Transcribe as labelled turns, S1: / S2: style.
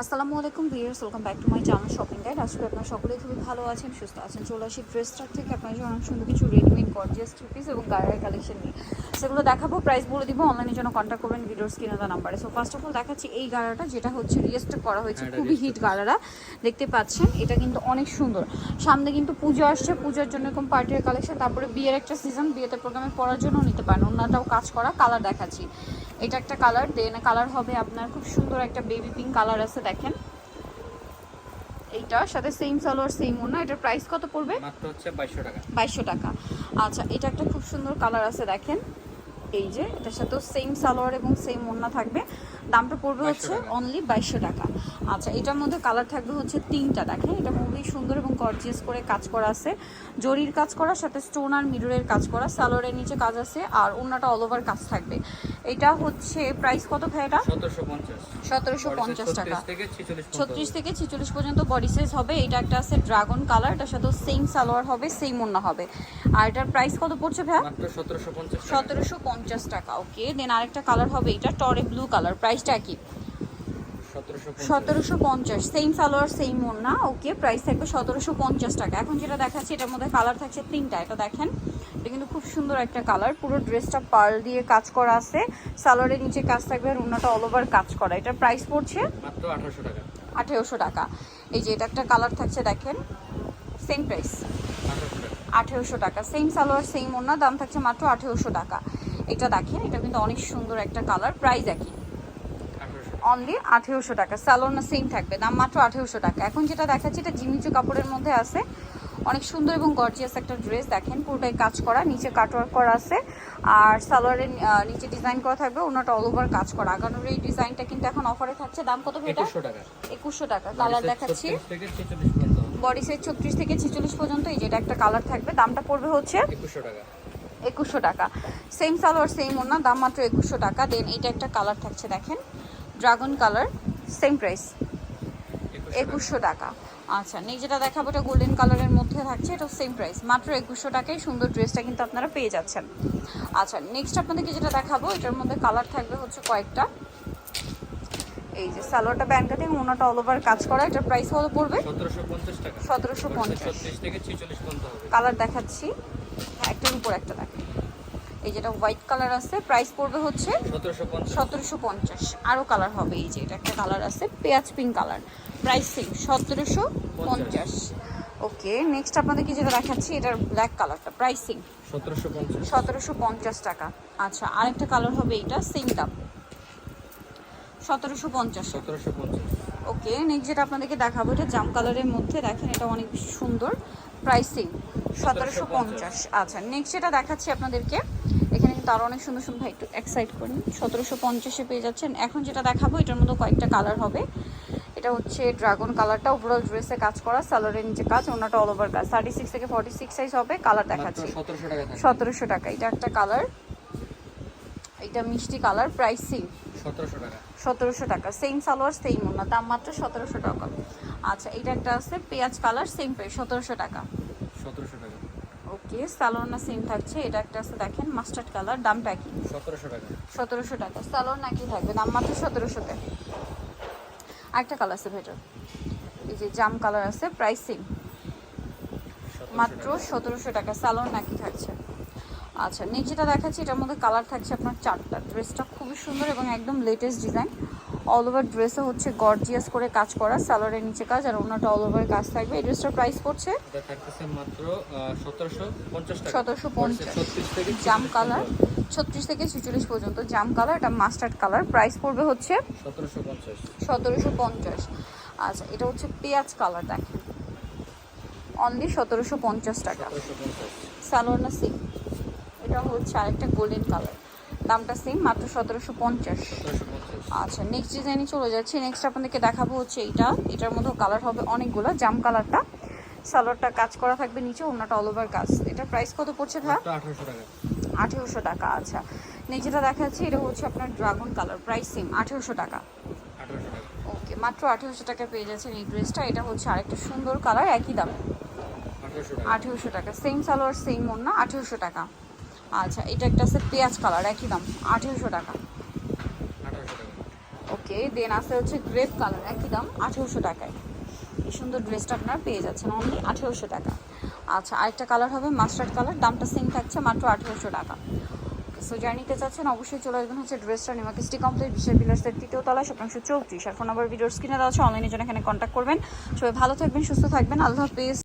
S1: আসসালামু আলাইকুম viewers welcome back to my channel shopping guide. আজকে আপনারা সকলেই খুবই ভালো আছেন সুস্থ আছেন। চলে আসি ড্রেস স্টার থেকে। আপনার জন্য অনেক সুন্দর কিছু রেডিমেড গর্জিয়াস থ্রি পিস এবং গায়ের কালেকশন নিয়ে। সেগুলো দেখাবো প্রাইস বলে দিব অনলাইনের জন্য কন্ট্যাক্ট করবেন ভিডিওর স্ক্রিনে দেওয়া নাম্বারে সো ফার্স্ট অফ অল দেখাচ্ছি এই গাড়াটা যেটা হচ্ছে রিয়েস্ট করা হয়েছে
S2: হ্যাঁ,
S1: খুবই হিট গাড়ারা দেখতে পাচ্ছেন এটা কিন্তু অনেক সুন্দর। সামনে কিন্তু পুজো আসছে পূজার জন্য এরকম পার্টির কালেকশন তারপরে বিয়ের একটা সিজন বিয়েতে প্রোগ্রামে পড়ার জন্য নিতে পারেন। অন্যটাও কাজ করা কালার দেখাচ্ছি। এটা একটা কালার দেন কালার হবে আপনার খুব সুন্দর একটা বেবি পিঙ্ক কালার আছে দেখেন। এইটা সাথে সেম সালোয়ার সেম ওনা এটার প্রাইস কত পড়বে?
S2: মাত্র হচ্ছে 2200 টাকা।
S1: 2200 টাকা। আচ্ছা এটা একটা খুব সুন্দর কালার আছে দেখেন। এই যে এটার সাথেও সেম সালোয়ার এবং সেম ওড়না থাকবে। দামটা পড়বে হচ্ছে অনলি বাইশশো টাকা। আচ্ছা এটার মধ্যে কালার থাকবে হচ্ছে তিনটা দেখেন। এটা খুবই সুন্দর এবং গর্জিয়াস করে কাজ করা আছে। জরির কাজ করা সাথে স্টোন আর মিররের কাজ করা। সালোয়ারের নিচে কাজ আছে আর ওড়নাটা অল ওভার কাজ থাকবে। এটা হচ্ছে প্রাইস কত ভাই এটা?
S2: সতেরোশো পঞ্চাশ।
S1: টাকা। ছত্রিশ থেকে ছিচল্লিশ পর্যন্ত। বডি সাইজ হবে। এটা একটা আছে ড্রাগন কালার এটার সাথে সেম সালোয়ার হবে সেম ওড়না হবে। আর এটার প্রাইস কত পড়ছে ভাইয়া?
S2: সতেরোশো পঞ্চাশ
S1: সতেরোশো পঞ্চাশ টাকা ওকে দেন আরেকটা কালার হবে এটা টরে ব্লু কালার প্রাইসটা কি?
S2: সতেরোশো
S1: পঞ্চাশ। সেম সালোয়ার সেম ওড়না ওকে প্রাইস থাকবে সতেরোশো পঞ্চাশ টাকা। এখন যেটা দেখাচ্ছি এটার মধ্যে কালার থাকছে তিনটা এটা দেখেন। এটা কিন্তু খুব সুন্দর একটা কালার পুরো ড্রেসটা পার্ল দিয়ে কাজ করা আছে। সালোয়ারের নিচে কাজ থাকবে আর ওড়নাটা অল ওভার কাজ করা। এটার প্রাইস পড়ছে?
S2: মাত্র আঠারোশো টাকা।
S1: আঠেরোশো টাকা। এই যে এটা একটা কালার থাকছে দেখেন। সেম প্রাইস
S2: আঠারোশো টাকা।
S1: সেম সালোয়ার সেম ওড়না দাম থাকছে মাত্র আঠেরোশো টাকা। এটা দেখেন এটা কিন্তু অনেক সুন্দর একটা কালার প্রাইস একই। অনলি আঠেরোশো টাকা সালোয়ার না সেম থাকবে দাম মাত্র আঠেরোশো টাকা। এখন যেটা দেখাচ্ছি এটা জিমিচু কাপড়ের মধ্যে আছে। অনেক সুন্দর এবং গর্জিয়াস একটা ড্রেস দেখেন পুরোটাই কাজ করা নিচে কাটওয়ার্ক করা আছে। আর সালোয়ারের নিচে ডিজাইন করা থাকবে ওনাটা অল ওভার কাজ করা। আগানোর এই ডিজাইনটা কিন্তু এখন অফারে থাকছে দাম কত এটা?
S2: একুশশো টাকা।
S1: কালার দেখাচ্ছি।
S2: 36 থেকে ছেচল্লিশ পর্যন্ত।
S1: বডি সাইজ ছত্রিশ থেকে ছেচল্লিশ পর্যন্ত এই যেটা একটা কালার থাকবে দামটা পড়বে হচ্ছে
S2: একুশশো টাকা।
S1: একুশশো টাকা। সেম সালোয়ার সেম ওনা দাম মাত্র একুশশো টাকা। দেন এইটা একটা কালার থাকছে দেখেন। ড্রাগন কালার সেম প্রাইস একুশশো টাকা। আচ্ছা যেটা দেখাবো এটা গোল্ডেন কালারের মধ্যে থাকছে এটা সেম প্রাইস মাত্র একুশশো টাকায় সুন্দর ড্রেসটা কিন্তু আপনারা পেয়ে যাচ্ছেন। আচ্ছা নেক্সট আপনাদেরকে যেটা দেখাবো এটার মধ্যে কালার থাকবে হচ্ছে কয়েকটা। এই যে সালোয়ারটা ব্যান্ড কাটিং ওনাটা অল ওভার কাজ করা এটার প্রাইস কত পড়বে?
S2: সতেরোশো পঞ্চাশ
S1: কালার দেখাচ্ছি। হ্যাঁ একটার উপর একটা দেখেন এই যেটা হোয়াইট কালার আছে প্রাইস পড়বে হচ্ছে
S2: সতেরোশো পঞ্চাশ।
S1: আরও কালার হবে এই যে এটা একটা কালার আছে পেঁয়াজ পিঙ্ক কালার প্রাইস সেম সতেরোশো পঞ্চাশ। ওকে নেক্সট আপনাদেরকে যেটা দেখাচ্ছি এটার ব্ল্যাক কালারটা প্রাইস সেম
S2: সতেরোশো পঞ্চাশ।
S1: টাকা। আচ্ছা আরেকটা কালার হবে এইটা সেম দাম সতেরোশো পঞ্চাশ।
S2: সতেরোশো পঞ্চাশ।
S1: ওকে নেক্সট যেটা আপনাদেরকে দেখাবো এটা জাম কালারের মধ্যে দেখেন এটা অনেক বেশি সুন্দর। প্রাইসিং সতেরোশো পঞ্চাশ। আচ্ছা নেক্সট যেটা দেখাচ্ছি আপনাদেরকে এখানে কিন্তু আরও অনেক সুন্দর সুন্দর ভাই একটু এক্সাইট করেন। সতেরোশো পঞ্চাশে পেয়ে যাচ্ছেন। এখন যেটা দেখাবো এটার মধ্যে কয়েকটা কালার হবে। এটা হচ্ছে ড্রাগন কালারটা ওভারঅল ড্রেসে কাজ করা সালোয়ারের নিচে কাজ ওনাটা অল ওভার কাজ থার্টি সিক্স থেকে ফর্টি সিক্স সাইজ হবে কালার দেখাচ্ছি।
S2: সতেরোশো টাকা
S1: এটা একটা কালার এটা মিষ্টি কালার প্রাইসিং
S2: সতেরোশো টাকা।
S1: সতেরোশো টাকা সেম সালোয়ার সেম ওনা দাম মাত্র সতেরোশো টাকা। আচ্ছা এটা একটা আছে পেঁয়াজ কালার সেম প্রাইস সতেরোশো টাকা।
S2: সতেরোশো টাকা।
S1: ওকে সালোয়ার না সেম থাকছে এটা একটা আছে দেখেন মাস্টার্ড কালার দামটা কি
S2: সতেরোশো টাকা।
S1: সতেরোশো টাকা সালোয়ার নাকি থাকবে দাম মাত্র সতেরোশোতে। আরেকটা কালার আছে ভেতর এই যে জাম কালার আছে প্রাইস সেম মাত্র। সতেরোশো টাকা সালোয়ার নাকি থাকছে। আচ্ছা নেক্সট যেটা দেখাচ্ছি এটার মধ্যে কালার থাকছে আপনার চারটা। ড্রেসটা খুবই সুন্দর এবং একদম লেটেস্ট ডিজাইন অল ওভার ড্রেসে হচ্ছে গর্জিয়াস করে কাজ করা সালোয়ারের নিচে কাজ আর ওনাটা অল ওভার কাজ থাকবে। এই ড্রেসটার প্রাইস পড়ছে
S2: মাত্র সতেরোশো পঞ্চাশ টাকা।
S1: 1750
S2: ছত্রিশ থেকে
S1: জাম কালার ছত্রিশ থেকে ছেচল্লিশ পর্যন্ত জাম কালার এটা মাস্টার্ড কালার। প্রাইস পড়বে হচ্ছে
S2: সতেরোশো পঞ্চাশ।
S1: সতেরোশো পঞ্চাশ। আচ্ছা এটা হচ্ছে পেঁয়াজ কালার দেখেন। অনলি সতেরোশো পঞ্চাশ টাকা। সালোয়ার না সিং এটা হচ্ছে আরেকটা গোল্ডেন কালার দামটা সেম মাত্র সতেরোশো পঞ্চাশ। আচ্ছা নেক্সট ডিজাইনে চলে যাচ্ছে। নেক্সট আপনাদেরকে দেখাবো হচ্ছে এইটা। এটার মধ্যে কালার হবে অনেকগুলো জাম কালারটা সালোয়ারটা কাজ করা থাকবে নিচে অন্যটা অল ওভার কাজ। এটা প্রাইস কত পড়ছে ভাই?
S2: আঠারোশো টাকা।
S1: আচ্ছা। নেক্সট যেটা দেখাচ্ছি এটা হচ্ছে আপনার ড্রাগন কালার প্রাইস সেম আঠেরোশো টাকা। ওকে মাত্র আঠেরোশো টাকা পেয়ে যাচ্ছেন এই ড্রেসটা এটা হচ্ছে আরেকটা সুন্দর কালার একই দাম।
S2: আঠেরোশো টাকা।
S1: সেম সালোয়ার সেম ওড়না আঠেরোশো টাকা। আচ্ছা এটা একটা আছে পেঁয়াজ কালার একই দাম আঠেরোশো টাকা। ওকে দেন আছে হচ্ছে গ্রেপ কালার একই দাম আঠেরোশো টাকায়। এই সুন্দর ড্রেসটা আপনারা পেয়ে যাচ্ছেন অনলি আঠেরোশো টাকা। আচ্ছা আরেকটা কালার হবে মাস্টার্ড কালার দামটা সেম থাকছে মাত্র আঠেরোশো টাকা। সো যারা নিতে চাচ্ছেন অবশ্যই চলে আসবেন হচ্ছে ড্রেসটা নিমাকিস্টি কমপ্লিট বিশাল বিলাসের তৃতীয় তলা শতাংশ চৌত্রিশ। আর ফোন নাম্বার ভিডিওর স্ক্রিনে দেওয়া আছে অনলাইনে জন্য এখানে কন্ট্যাক্ট করবেন। সবাই ভালো থাকবেন সুস্থ থাকবেন আল্লাহ হাফিজ।